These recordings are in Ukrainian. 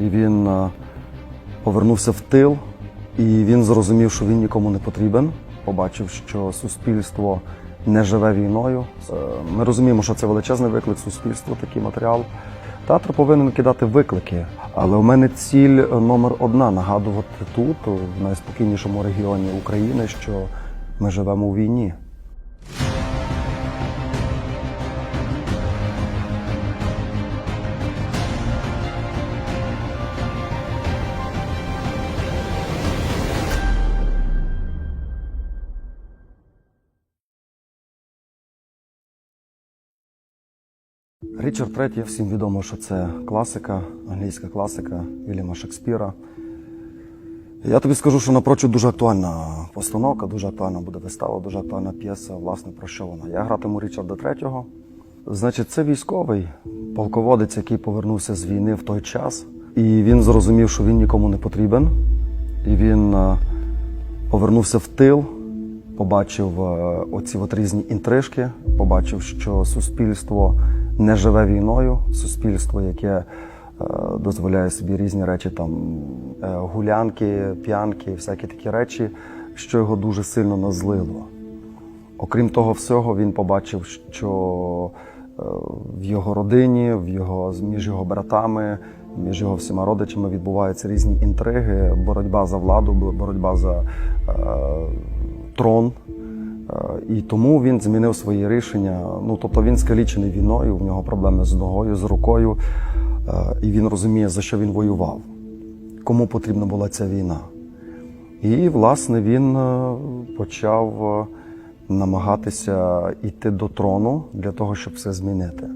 і він е, повернувся в тил, і він зрозумів, що він нікому не потрібен. Побачив, що суспільство не живе війною. Е, Ми розуміємо, що це величезний виклик суспільства, такий матеріал. Театр повинен кидати виклики, але у мене ціль номер одна нагадувати тут, в найспокійнішому регіоні України, що ми живемо у війні. Річард Третій, всім відомо, що це класика, англійська класика Вільяма Шекспіра. Я тобі скажу, що напрочуд дуже актуальна постановка, дуже актуальна буде вистава, дуже актуальна п'єса, власне, про що вона. Я гратиму Річарда Третього. Значить, це військовий полководець, який повернувся з війни в той час, і він зрозумів, що він нікому не потрібен. І він е, повернувся в тил, побачив е, оці от різні інтрижки, побачив, що суспільство не живе війною, суспільство, яке е, дозволяє собі різні речі, там е, гулянки, п'янки, всякі такі речі, що його дуже сильно назлило. Окрім того всього, він побачив, що е, в його родині, в його, між його братами, між його всіма родичами відбуваються різні інтриги, боротьба за владу, боротьба за е, трон. Е, І тому він змінив свої рішення. Ну тобто він скалічений війною, в нього проблеми з ногою, з рукою, е, і він розуміє, за що він воював, кому потрібна була ця війна. І, власне, він е, почав намагатися йти до трону для того, щоб все змінити.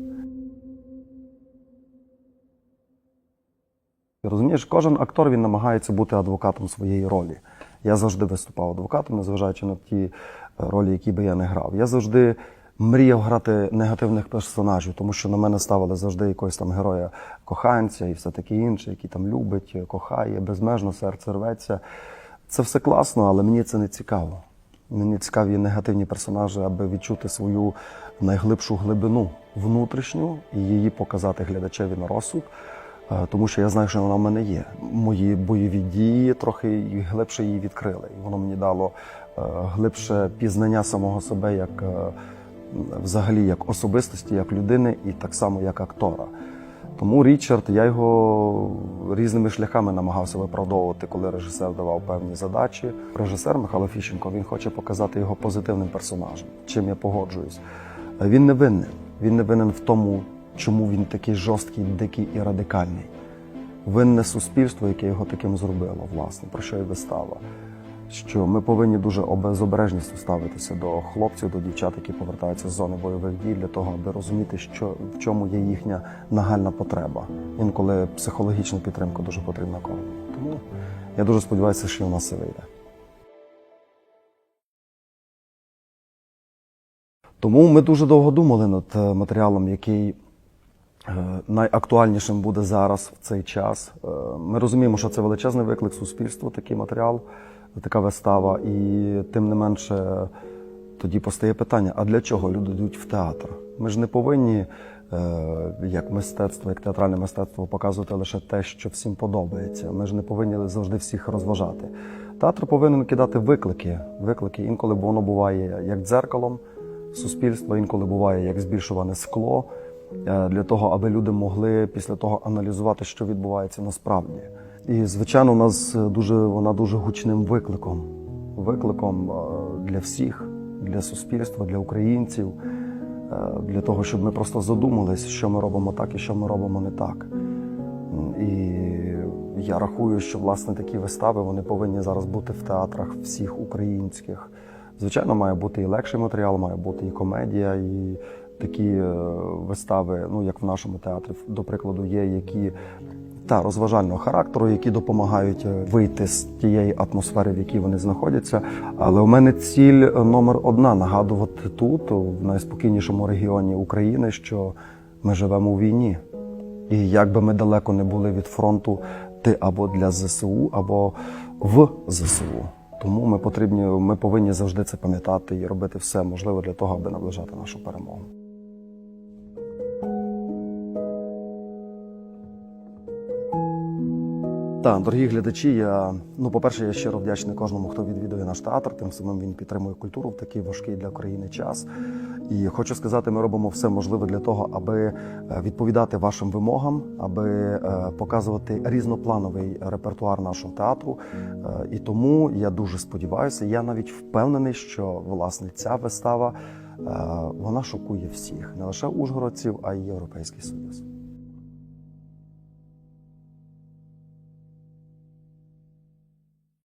Розумієш, кожен актор він намагається бути адвокатом своєї ролі. Я завжди виступав адвокатом, незважаючи на ті ролі, які би я не грав. Я завжди мріяв грати негативних персонажів, тому що на мене ставили завжди якогось там героя коханця і все таке інше, який там любить, кохає, безмежно серце рветься. Це все класно, але мені це не цікаво. Мені цікаві негативні персонажі, аби відчути свою найглибшу глибину внутрішню і її показати глядачеві на розсуд. Е, Тому що я знаю, що вона в мене є. Мої бойові дії трохи глибше її відкрили. І воно мені дало е, глибше пізнання самого себе як е, взагалі як особистості, як людини, і так само як актора. Тому Річард, я його різними шляхами намагався виправдовувати, коли режисер давав певні задачі. Режисер Михайло Фіщенко він хоче показати його позитивним персонажем, чим я погоджуюсь. Він не винен. Він не винен в тому, чому він такий жорсткий, дикий і радикальний. Винне суспільство, яке його таким зробило, власне, про що і вистава. Що ми повинні дуже об- з обережністю ставитися до хлопців, до дівчат, які повертаються з зони бойових дій, для того, аби розуміти, що в чому є їхня нагальна потреба. Інколи психологічна підтримка дуже потрібна кожному. Тому я дуже сподіваюся, що у нас все вийде. Тому ми дуже довго думали над е, матеріалом, який найактуальнішим буде зараз в цей час. Е, Ми розуміємо, що це величезний виклик суспільству, такий матеріал, така вистава. І тим не менше тоді постає питання: а для чого люди йдуть в театр? Ми ж не повинні, е, як мистецтво, як театральне мистецтво, показувати лише те, що всім подобається. Ми ж не повинні завжди всіх розважати. Театр повинен кидати виклики. Виклики інколи воно буває як дзеркалом суспільства, інколи буває як збільшуване скло, е, для того, аби люди могли після того аналізувати, що відбувається насправді. І, звичайно, у нас дуже вона дуже гучним викликом, викликом е, для всіх, для суспільства, для українців, е, для того, щоб ми просто задумались, що ми робимо так і що ми робимо не так. І я рахую, що власне такі вистави вони повинні зараз бути в театрах всіх українських. Звичайно, має бути і легший матеріал, має бути і комедія, і такі е, вистави, ну як в нашому театрі, до прикладу, є які та розважального характеру, які допомагають е, вийти з тієї атмосфери, в якій вони знаходяться. Але у мене ціль е, номер одна нагадувати тут, в найспокійнішому регіоні України, що ми живемо у війні. І як би ми далеко не були від фронту, ти або для ЗСУ, або в ЗСУ. Тому ми потрібні, ми повинні завжди це пам'ятати і робити все можливе для того, аби наближати нашу перемогу. Так, дорогі глядачі, я ну, по-перше, я щиро вдячний кожному, хто відвідує наш театр. Тим самим він підтримує культуру в такий важкий для країни час. І хочу сказати, ми робимо все можливе для того, аби е, відповідати вашим вимогам, аби е, показувати різноплановий репертуар нашого театру. Е, І тому я дуже сподіваюся, я навіть впевнений, що власне ця вистава вона шокує всіх, не лише ужгородців, а й Європейський Союз.